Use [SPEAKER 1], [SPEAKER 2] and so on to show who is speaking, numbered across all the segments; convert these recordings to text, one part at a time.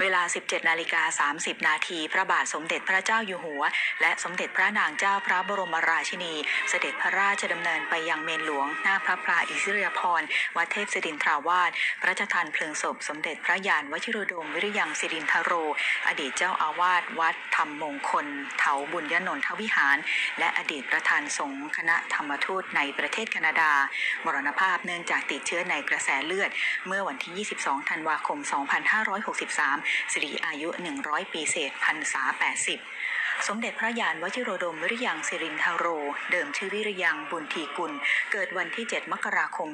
[SPEAKER 1] เวลา 17 นาฬิกา 30 นาทีพระบาทสมเด็จพระเจ้าอยู่หัว และสมเด็จพระนางเจ้าพระบรมราชินี เสด็จพระราชดำเนินไปยังเมนหลวง หน้าพระพลาอิสริยาภรวัดเทพศิรินทราวาสพระราชทานเพลิงศพสมเด็จพระยานวชิรดมวิริยังศิรินทโร อดีตเจ้าอาวาสวัดธรรมมงคล เถาบุญยนนทวิหาร และอดีตประธานสงฆ์คณะธรรมทูตในประเทศแคนาดา มรณภาพเนื่องจากติดเชื้อในกระแสเลือด เมื่อวันที่ 22 ธันวาคม 2563สิริอายุ 100 ปีเศษพรรษา 80 สมเด็จพระยานวชิโรดมวิริยังสิรินทโร เดิมชื่อวิริยังบุญทีกุล เกิดวันที่ 7 มกราคม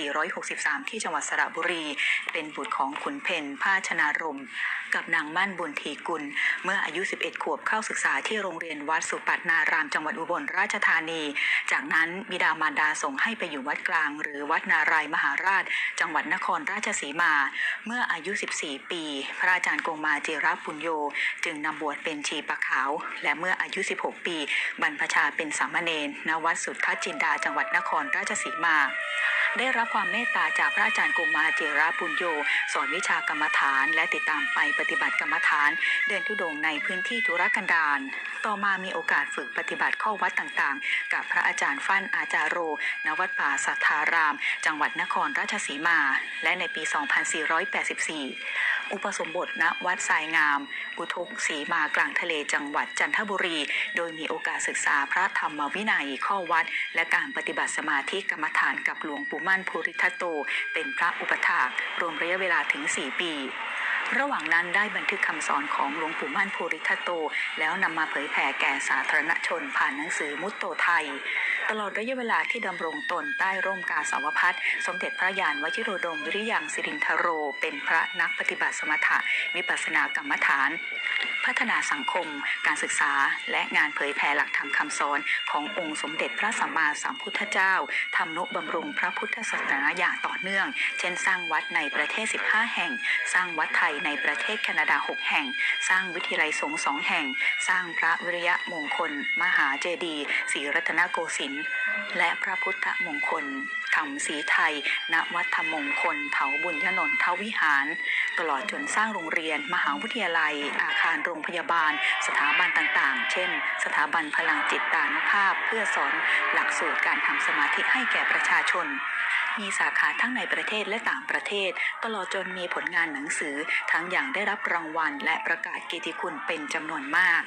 [SPEAKER 1] 2463 ที่จังหวัดสระบุรี เป็นบุตรของขุนเพนผ้าชนารม กับนางมั่นบุญทีกุล เมื่ออายุ 11 ขวบเข้าศึกษาที่โรงเรียนวัดสุปัตนารามจังหวัดอุบลราชธานี จากนั้นบิดามารดาส่งให้ไปอยู่วัดกลาง หรือวัดนารายมหาราช จังหวัดนครราชสีมา เมื่ออายุ 14 ปี พระอาจารย์กงมาเจระปุญโย จึงนำบวชเป็นชีปะขาและเมื่ออายุ 16 ปี บรรพชาเป็นสามเณรณวัดสุทธจินดาจังหวัดนครราชสีมา ได้รับความเมตตาจากพระอาจารย์กุมาเจระปุญโย สอนวิชากรรมฐานและติดตามไปปฏิบัติกรรมฐาน เดินทุดงในพื้นที่ธุรกันดารต่อมามีโอกาสฝึกปฏิบัติข้อวัดต่างๆ กับพระอาจารย์ฟั่นอาจารโร ณวัดป่าสัทธาราม จังหวัดนครราชสีมา และในปี 2484 อุปสมบทณวัดทรายงาม อุทกศรีมากลางทะเลจังหวัดจันทบุรี โดยมีโอกาสศึกษาพระธรรมวินัยข้อวัด และการปฏิบัติสมาธิกรรมฐานกับหลวงปู่มั่นภูริทัตโต เป็นพระอุปถากรวมระยะเวลาถึง 4 ปี ระหว่างนั้นได้บันทึกคำสอนของหลวงปู่มั่นภูริทัตโต แล้วนำมาเผยแผ่แก่สาธารณชนผ่านหนังสือมุตโตไทย ตลอดระยะเวลาที่ดำรงตนใต้ร่มกาสาวพัฒสมเด็จพระยานวชิโรดมวิริยังสิรินทโร เป็นพระนักปฏิบัติสมถะวิปัสสนากรรมฐาน พัฒนาสังคม การศึกษา และงานเผยแผ่หลักธรรมคำสอน ขององค์สมเด็จพระสัมมาสัมพุทธเจ้าทำนุบำรุงพระพุทธศาสนาอย่างต่อเนื่อง เช่น สร้างวัดในประเทศ 15 แห่ง สร้างวัดไทยในประเทศแคนาดา 6 แห่ง สร้างวิทยาลัยสงฆ์สองแห่ง สร้างพระวิริยะมงคล มหาเจดีย์ศรีรัตนโกสินทร์ และพระพุทธมงคลธรรมศรีไทย ณ วัดธรรมมงคลเถาบุญยนนทวิหาร ตลอดจนสร้างโรงเรียน มหาวิทยาลัย อาคารโรงพยาบาล สถาบันต่างๆ เช่น สถาบันพลังจิตตานุภาพ เพื่อสอนหลักสูตรการทำสมาธิให้แก่ประชาชน มีสาขาทั้งในประเทศและต่างประเทศ ตลอดจนมีผลงานหนังสือ ทั้งอย่างได้รับรางวัล และประกาศเกียรติคุณเป็นจำนวนมาก